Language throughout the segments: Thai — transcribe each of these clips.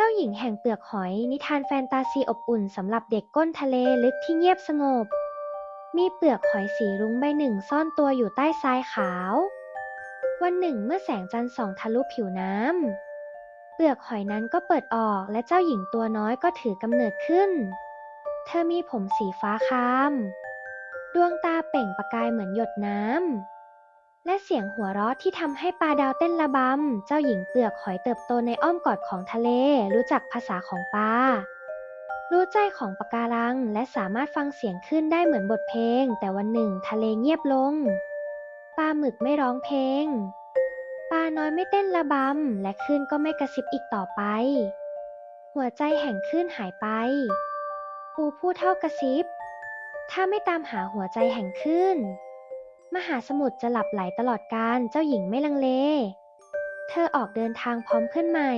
เจ้าหญิงแห่งเปลือกหอย นิทานแฟนตาซีอบอุ่นสำหรับเด็กก้นทะเลลึกที่เงียบสงบ มีเปลือกหอยสีรุ้งใบหนึ่งซ่อนตัวอยู่ใต้ทรายขาว วันหนึ่งเมื่อแสงจันทร์ส่องทะลุผิวน้ำ เปลือกหอยนั้นก็เปิดออกและเจ้าหญิงตัวน้อยก็ถือกำเนิดขึ้น เธอมีผมสีฟ้าคาม ดวงตาเปล่งประกายเหมือนหยดน้ำ และเสียงหัวเราะที่ทำให้ปลาดาวเต้นระบำ เจ้าหญิงเปลือกหอยเติบโตในอ้อมกอดของทะเล รู้จักภาษาของปลา รู้ใจของปะการัง และสามารถฟังเสียงขึ้นได้เหมือนบทเพลง แต่วันหนึ่งทะเลเงียบลง ปลาหมึกไม่ร้องเพลง ปลาน้อยไม่เต้นระบำ และคลื่นก็ไม่กระซิบอีกต่อไป หัวใจแห่งคลื่นหายไป ปูพูดเท่ากระซิบ ถ้าไม่ตามหาหัวใจแห่งคลื่น มหาสมุทรจะหลับไหลตลอดกาลเจ้าหญิงไม่ลังเล เธอออกเดินทางพร้อมเพื่อนใหม่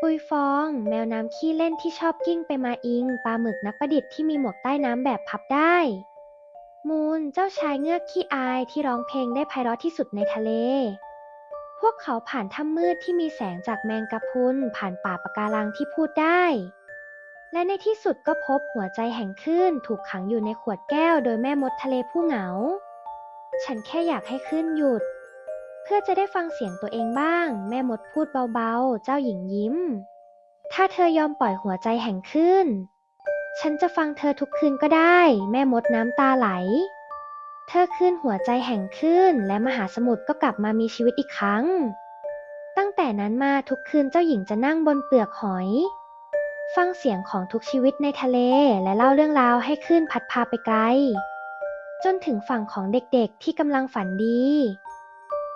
ปุยฟอง แมวน้ำขี้เล่นที่ชอบกิ้งไปมาอิง ปลาหมึกนักประดิษฐ์ที่มีหมวกใต้น้ำแบบพับได้ มูนเจ้าชายเงือกขี้อายที่ร้องเพลงได้ไพเราะที่สุดในทะเล พวกเขาผ่านถ้ำมืดที่มีแสงจากแมงกะพรุนผ่านป่าปะการังที่พูดได้และในที่สุดก็พบหัวใจแห่งคลื่นถูกขังอยู่ในขวดแก้วโดยแม่มดทะเลผู้เหงา ฉันแค่อยากให้คลื่นหยุด เพื่อจะได้ฟังเสียงตัวเองบ้าง แม่มดพูดเบาๆ เจ้าหญิงยิ้ม ถ้าเธอยอมปล่อยหัวใจแห่งคลื่นฉันจะฟังเธอทุกคืนก็ได้ แม่มดน้ำตาไหล เธอคืนหัวใจแห่งคลื่นและมหาสมุทรก็กลับมามีชีวิตอีกครั้ง ตั้งแต่นั้นมาทุกคืนเจ้าหญิงจะนั่งบนเปลือกหอยฟังเสียงของทุกชีวิตในทะเลและเล่าเรื่องราวให้คลื่นพัดพาไปไกล จนถึงฝั่งของเด็กๆที่กำลังฝันดี